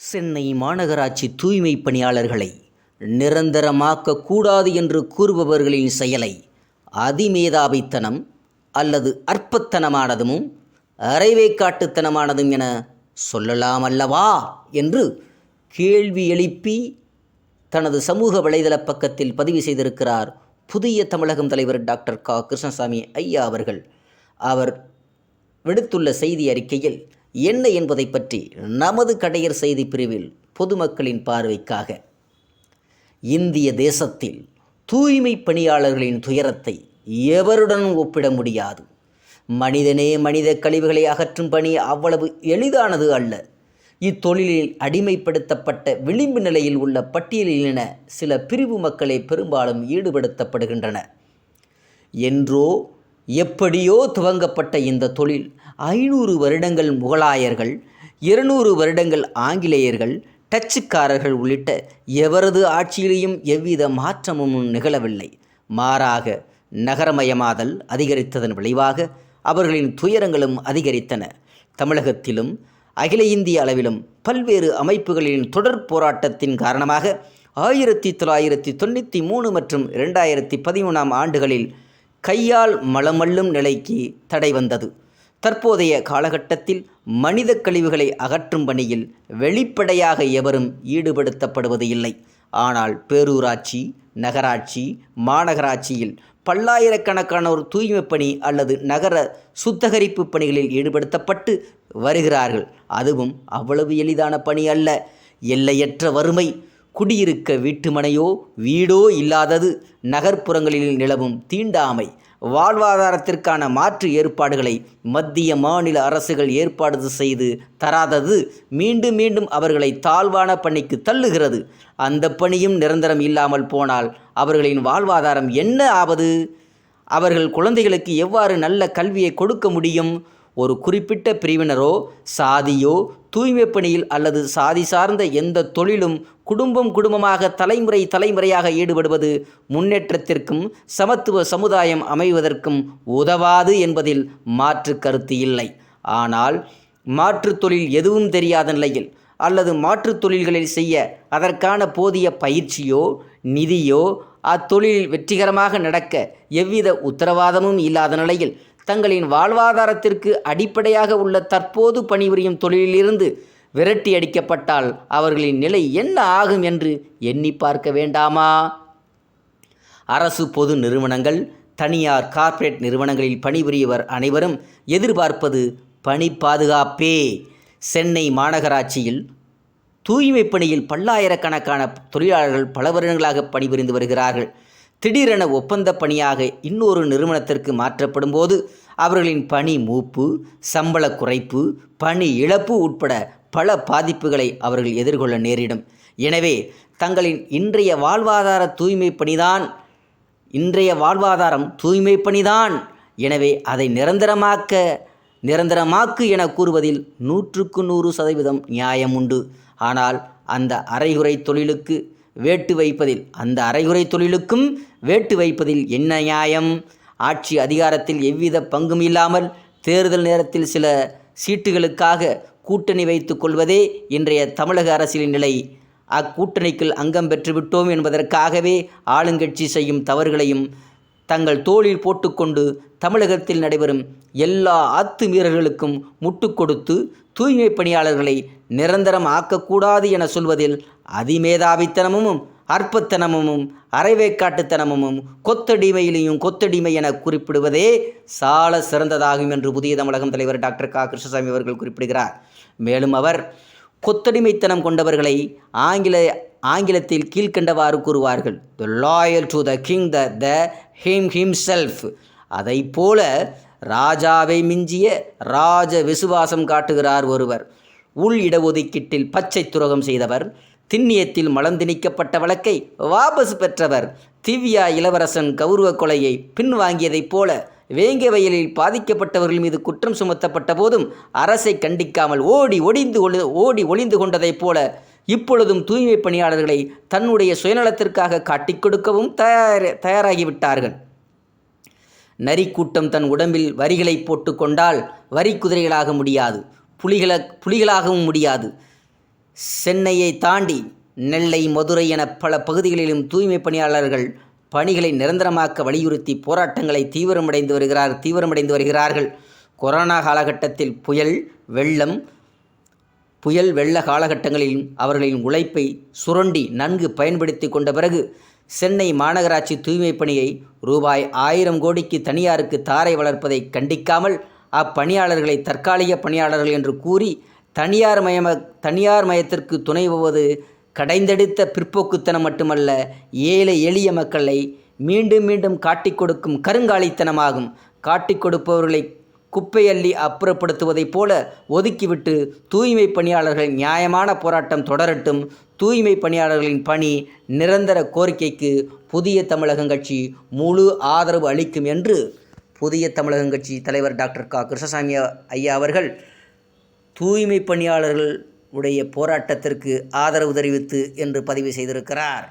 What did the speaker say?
சென்னை மாநகராட்சி தூய்மை பணியாளர்களை நிரந்தரமாக்க கூடாது என்று கூறுபவர்களின் செயலை அதிமேதாவித்தனம் அல்லது அற்பத்தனமானதும் அரைவேக்காட்டுத்தனமானதும் என சொல்லலாம் அல்லவா என்று கேள்வி எழுப்பி தனது சமூக வலைதள பக்கத்தில் பதிவு செய்திருக்கிறார் புதிய தமிழகம் தலைவர் டாக்டர் க. கிருஷ்ணசாமி ஐயா அவர்கள். அவர் விடுத்துள்ள செய்தி அறிக்கையில் என்ன என்பதை பற்றி நமது கடையர் செய்தி பிரிவில் பொதுமக்களின் பார்வைக்காக இந்திய தேசத்தில் தூய்மை பணியாளர்களின் துயரத்தை எவருடனும் ஒப்பிட முடியாது. மனிதனே மனித கழிவுகளை அகற்றும் பணி அவ்வளவு எளிதானது அல்ல. இத்தொழிலில் அடிமைப்படுத்தப்பட்ட விளிம்பு நிலையில் உள்ள பட்டியலின சில பிரிவு மக்களே பெரும்பாலும் ஈடுபடுத்தப்படுகின்றன. என்றோ எப்படியோ துவங்கப்பட்ட இந்த தொழில் ஐநூறு வருடங்கள் முகலாயர்கள் இருநூறு வருடங்கள் ஆங்கிலேயர்கள் டச்சுக்காரர்கள் உள்ளிட்ட எவரது ஆட்சியிலையும் எவ்வித மாற்றமும் நிகழவில்லை. மாறாக நகரமயமாதல் அதிகரித்ததன் விளைவாக அவர்களின் துயரங்களும் அதிகரித்தன. தமிழகத்திலும் அகில இந்திய அளவிலும் பல்வேறு அமைப்புகளின் தொடர் போராட்டத்தின் காரணமாக ஆயிரத்தி தொள்ளாயிரத்தி தொண்ணூற்றி மூணு மற்றும் இரண்டாயிரத்தி பதிமூணாம் ஆண்டுகளில் கையால் மலமல்லும் நிலைக்கு தடை வந்தது. தற்போதைய காலகட்டத்தில் மனித கழிவுகளை அகற்றும் பணியில் வெளிப்படையாக எவரும் ஈடுபடுத்தப்படுவது இல்லை. ஆனால் பேரூராட்சி நகராட்சி மாநகராட்சியில் பல்லாயிரக்கணக்கானோர் தூய்மை பணி அல்லது நகர சுத்தகரிப்பு பணிகளில் ஈடுபடுத்தப்பட்டு வருகிறார்கள். அதுவும் அவ்வளவு எளிதான பணி அல்ல. எல்லையற்ற வறுமை குடியிருக்க வீட்டுமனையோ வீடோ இல்லாதது நகர்ப்புறங்களில் நிலவும் தீண்டாமை வாழ்வாதாரத்திற்கான மாற்று ஏற்பாடுகளை மத்திய மாநில அரசுகள் ஏற்பாடு செய்து தராதது மீண்டும் மீண்டும் அவர்களை தாழ்வான பணிக்கு தள்ளுகிறது. அந்த பணியும் நிரந்தரம் இல்லாமல் போனால் அவர்களின் வாழ்வாதாரம் என்ன ஆவது? அவர்கள் குழந்தைகளுக்கு எவ்வாறு நல்ல கல்வியை கொடுக்க முடியும்? ஒரு குறிப்பிட்ட பிரிவினரோ சாதியோ தூய்மை பணியில் அல்லது சாதி சார்ந்த எந்த தொழிலும் குடும்பம் குடும்பமாக தலைமுறை தலைமுறையாக ஈடுபடுவது முன்னேற்றத்திற்கும் சமத்துவ சமுதாயம் அமைவதற்கும் உதவாது என்பதில் மாற்று கருத்து இல்லை. ஆனால் மாற்றுத் தொழில் எதுவும் தெரியாத நிலையில் அல்லது மாற்றுத் தொழில்களில் செய்ய அதற்கான போதிய பயிற்சியோ நிதியோ அத்தொழிலில் வெற்றிகரமாக நடக்க எவ்வித உத்தரவாதமும் இல்லாத நிலையில் தங்களின் வாழ்வாதாரத்திற்கு அடிப்படையாக உள்ள தற்போது பணிபுரியும் தொழிலிலிருந்து விரட்டி அடிக்கப்பட்டால் அவர்களின் நிலை என்ன ஆகும் என்று எண்ணி பார்க்க வேண்டாமா? அரசு பொது நிறுவனங்கள் தனியார் கார்ப்பரேட் நிறுவனங்களில் பணிபுரியவர் அனைவரும் எதிர்பார்ப்பது பணி பாதுகாப்பே. சென்னை மாநகராட்சியில் தூய்மை பணியில் பல்லாயிரக்கணக்கான தொழிலாளர்கள் பல வருடங்களாக பணிபுரிந்து வருகிறார்கள். திடீரென ஒப்பந்த பணியாக இன்னொரு நிறுவனத்திற்கு மாற்றப்படும் போது அவர்களின் பணி மூப்பு சம்பள குறைப்பு பணி இழப்பு உட்பட பல பாதிப்புகளை அவர்கள் எதிர்கொள்ள நேரிடும். எனவே தங்களின் இன்றைய வாழ்வாதார தூய்மை பணிதான் இன்றைய வாழ்வாதாரம் தூய்மை பணிதான். எனவே அதை நிரந்தரமாக்க நிரந்தரமாக்கு என கூறுவதில் நூற்றுக்கு நூறு சதவீதம் நியாயம் உண்டு. ஆனால் அந்த அரைகுறை தொழிலுக்கு வேட்டு வைப்பதில் அந்த அரைகுறை தொழிலுக்கும் வேட்டு வைப்பதில் என்ன நியாயம்? ஆட்சி அதிகாரத்தில் எவ்வித பங்கும் இல்லாமல் தேர்தல் நேரத்தில் சில சீட்டுகளுக்காக கூட்டணி வைத்து கொள்வதே இன்றைய தமிழக அரசியலின் நிலை. அக்கூட்டணிக்குள் அங்கம் பெற்றுவிட்டோம் என்பதற்காகவே ஆளுங்கட்சி செய்யும் தவறுகளையும் தங்கள் தோளில் போட்டுக்கொண்டு தமிழகத்தில் நடைபெறும் எல்லா அத்துமீறல்களுக்கும் முட்டு கொடுத்து தூய்மை பணியாளர்களை நிரந்தரம் ஆக்கக்கூடாது என சொல்வதில் அதிமேதாவித்தனமும் அற்பத்தனமும் அரைவேக்காட்டுத்தனமும் கொத்தடிமையிலையும் கொத்தடிமை என குறிப்பிடுவதே சால சிறந்ததாகும் என்று புதிய தமிழகம் தலைவர் டாக்டர் க. கிருஷ்ணசாமி அவர்கள் குறிப்பிடுகிறார். மேலும் அவர் கொத்தடிமைத்தனம் கொண்டவர்களை ஆங்கில ஆங்கிலத்தில் கீழ்க்கண்டவாறு கூறுவார்கள். The loyal to the king the the him himself. அதை போல ராஜாவை மிஞ்சிய ராஜ விசுவாசம் காட்டுகிறார் ஒருவர். உள் இடஒதுக்கீட்டில் பச்சை துரோகம் செய்தவர் திண்ணியத்தில் மலந்திணிக்கப்பட்ட வழக்கை வாபஸ் பெற்றவர் திவ்யா இளவரசன் கௌரவ கொலையை பின்வாங்கியதைப் போல வேங்க வயலில் பாதிக்கப்பட்டவர்கள் மீது குற்றம் சுமத்தப்பட்ட போதும் அரசை கண்டிக்காமல் ஓடி ஒடிந்து ஓடி ஒளிந்து கொண்டதைப் போல இப்பொழுதும் தூய்மை பணியாளர்களை தன்னுடைய சுயநலத்திற்காக காட்டிக் கொடுக்கவும் தயார் தயாராகிவிட்டார்கள். நரிக்கூட்டம் தன் உடம்பில் வரிகளை போட்டுக்கொண்டால் வரி குதிரைகளாக முடியாது புலிகள புலிகளாகவும் முடியாது. சென்னையை தாண்டி நெல்லை மதுரை என பல பகுதிகளிலும் தூய்மை பணியாளர்கள் பணிகளை நிரந்தரமாக்க வலியுறுத்தி போராட்டங்களை தீவிரமடைந்து வருகிறார் தீவிரமடைந்து வருகிறார்கள். கொரோனா காலகட்டத்தில் புயல் வெள்ளம் புயல் வெள்ள காலகட்டங்களில் அவர்களின் உழைப்பை சுரண்டி நன்கு பயன்படுத்தி கொண்ட பிறகு சென்னை மாநகராட்சி தூய்மை பணியை ரூபாய் ஆயிரம் கோடிக்கு தனியாருக்கு தாரை வளர்ப்பதை கண்டிக்காமல் அப்பணியாளர்களை தற்காலிக பணியாளர்கள் என்று கூறி தனியார் மயம தனியார் மயத்திற்கு துணை போவது கடைந்தெடுத்த பிற்போக்குத்தனம் மட்டுமல்ல ஏழை எளிய மக்களை மீண்டும் மீண்டும் காட்டிக் கொடுக்கும் கருங்காலித்தனமாகும். காட்டிக் கொடுப்பவர்களை குப்பையள்ளி அப்புறப்படுத்துவதைப் போல ஒதுக்கிவிட்டு தூய்மை பணியாளர்கள் நியாயமான போராட்டம் தொடரட்டும். தூய்மை பணியாளர்களின் பணி நிரந்தர கோரிக்கைக்கு புதிய தமிழகம் கட்சி முழு ஆதரவு அளிக்கும் என்று புதிய தமிழகம் கட்சி தலைவர் டாக்டர் க. கிருஷ்ணசாமி ஐயா அவர்கள் தூய்மை பணியாளர்கள் உடைய போராட்டத்திற்கு ஆதரவு தெரிவித்து என்று பதிவு செய்திருக்கிறார்.